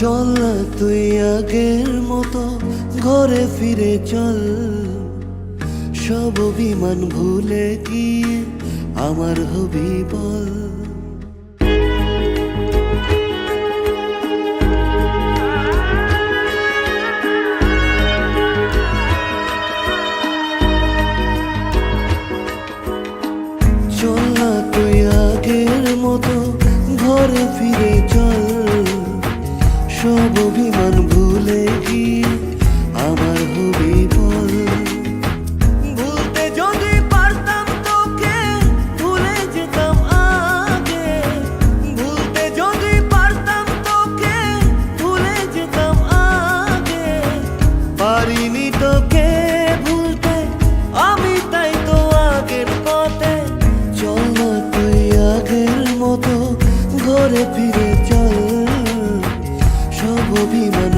চল তুই আগের মতো ঘরে ফিরে চল। সব অভিমান ভুলে গিয়ে আমার হবি বল। চল। সব অভিমান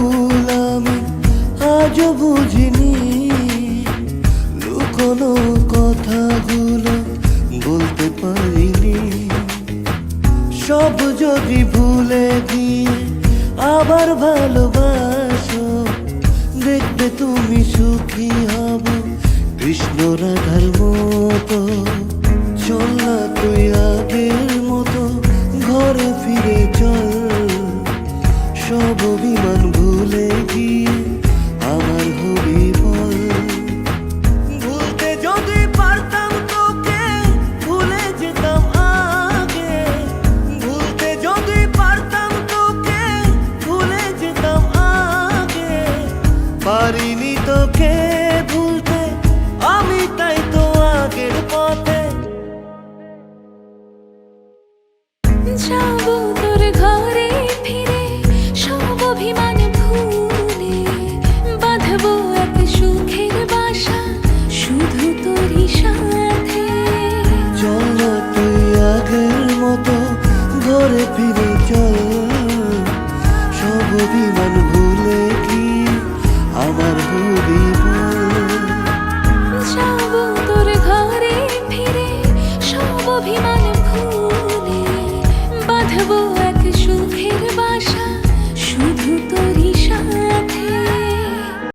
আমার ভালোবাসো দেখবে তুমি সুখী হবে। কৃষ্ণ রাধার মতো চল না তুই পারিনি তোকে ভুলতে আমি তাই তো আগের পথে। যাব তোর ঘরে ফিরে সব অভিমান अद्भुत